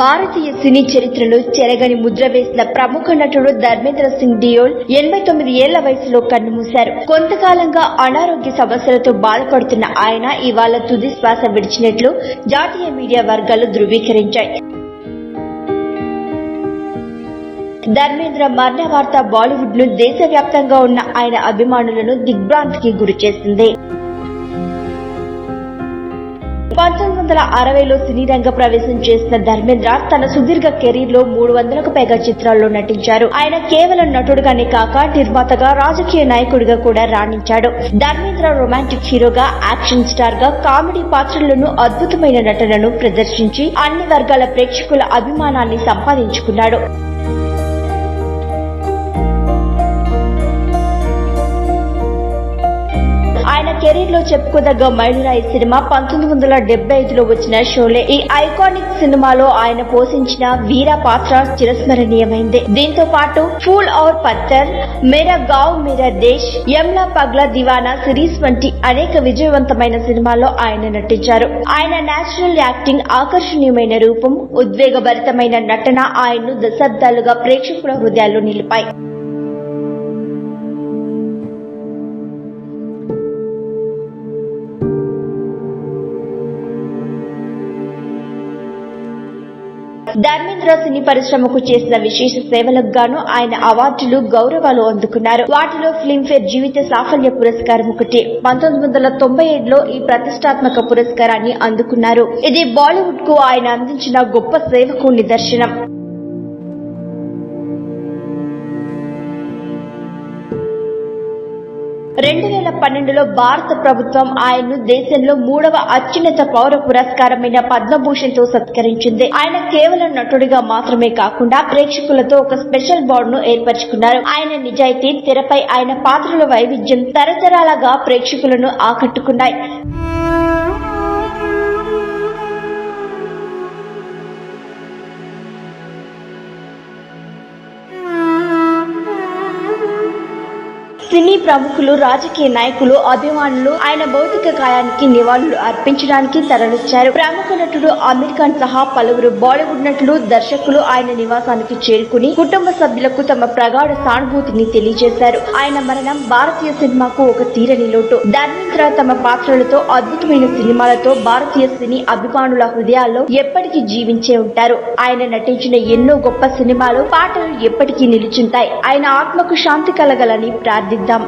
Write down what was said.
భారతీయ సినీ చరిత్రలో చెరగని ముద్ర వేసిన ప్రముఖ నటుడు ధర్మేంద్ర సింగ్ డియోల్ ఎనభై తొమ్మిది ఏళ్ళ వయసులో కన్నుమూశారు కొంతకాలంగా అనారోగ్య సమస్యలతో బాధపడుతున్న ఆయన ఇవాళ తుది శ్వాస విడిచినట్లు జాతీయ మీడియా వర్గాలు ధృవీకరించాయి. ధర్మేంద్ర మరణ వార్త బాలీవుడ్ను దేశవ్యాప్తంగా ఉన్న ఆయన అభిమానులను దిగ్భ్రాంతికి గురిచేసింది. పంతొమ్మిది వందల అరవైలో సినీ రంగ ప్రవేశం చేసిన ధర్మేంద్ర తన సుదీర్ఘ కెరీర్లో మూడు వందలకు పైగా చిత్రాల్లో నటించారు. ఆయన కేవలం నటుడుగానే కాక నిర్మాతగా రాజకీయ నాయకుడిగా కూడా రాణించాడు. ధర్మేంద్ర రొమాంటిక్ హీరోగా యాక్షన్ స్టార్గా కామెడీ పాత్రలను అద్భుతమైన నటనను ప్రదర్శించి అన్ని వర్గాల ప్రేక్షకుల అభిమానాన్ని సంపాదించుకున్నాడు. కెరీర్లో చెప్పుకోదగ్గ మైలురాయి సినిమా పంతొమ్మిది వందల డెబ్బై ఐదులో వచ్చిన షోలే. ఈ ఐకానిక్ సినిమాలో ఆయన పోషించిన వీర పాత్ర చిరస్మరణీయమైంది. దీంతో పాటు ఫూల్ ఔర్ పత్తర్ మేరా గావ్ మేరా దేశ్ యమ్లా పగ్లా దివానా సిరీస్ వంటి అనేక విజయవంతమైన సినిమాల్లో ఆయన నటించారు. ఆయన నేచురల్ యాక్టింగ్ ఆకర్షణీయమైన రూపం ఉద్వేగభరితమైన నటన ఆయన్ను దశాబ్దాలుగా ప్రేక్షకుల హృదయాల్లో నిలిపాయి. ధర్మేంద్ర సినీ పరిశ్రమకు చేసిన విశేష సేవలకు గాను ఆయన అవార్డులు గౌరవాలు అందుకున్నారు. వాటిలో ఫిల్మ్ఫేర్ జీవిత సాఫల్య పురస్కారం ఒకటి. పంతొమ్మిది వందల తొంభై ఏడులో ఈ ప్రతిష్టాత్మక పురస్కారాన్ని అందుకున్నారు. ఇది బాలీవుడ్కు ఆయన అందించిన గొప్ప సేవకు నిదర్శనం. రెండు వేల పన్నెండులో భారత ప్రభుత్వం ఆయన్ను దేశంలో మూడవ అత్యున్నత పౌర పురస్కారమైన పద్మభూషణ్తో సత్కరించింది. ఆయన కేవలం నటుడిగా మాత్రమే కాకుండా ప్రేక్షకులతో ఒక స్పెషల్ బాండ్ను ఏర్పరచుకున్నారు. ఆయన నిజాయితీ తెరపై ఆయన పాత్రల వైవిధ్యం తరతరాలుగా ప్రేక్షకులను ఆకట్టుకున్నాయి. సినీ ప్రముఖులు రాజకీయ నాయకులు అభిమానులు ఆయన భౌతిక కాయానికి నివాళులు అర్పించడానికి తరలిచ్చారు. ప్రముఖ నటుడు అమీర్ ఖాన్ సహా పలువురు బాలీవుడ్ నటులు దర్శకులు ఆయన నివాసానికి చేరుకుని కుటుంబ సభ్యులకు తమ ప్రగాఢ సానుభూతిని తెలియజేశారు. ఆయన మరణం భారతీయ సినిమాకు ఒక తీరని లోటు. ధర్మేంద్ర తమ పాత్రలతో అద్భుతమైన సినిమాలతో భారతీయ సినీ అభిమానుల హృదయాల్లో ఎప్పటికీ జీవించే ఉంటారు. ఆయన నటించిన ఎన్నో గొప్ప సినిమాలు పాటలు ఎప్పటికీ నిలుచుంటాయి ఆయన ఆత్మకు శాంతి కలగలని லிங்கம்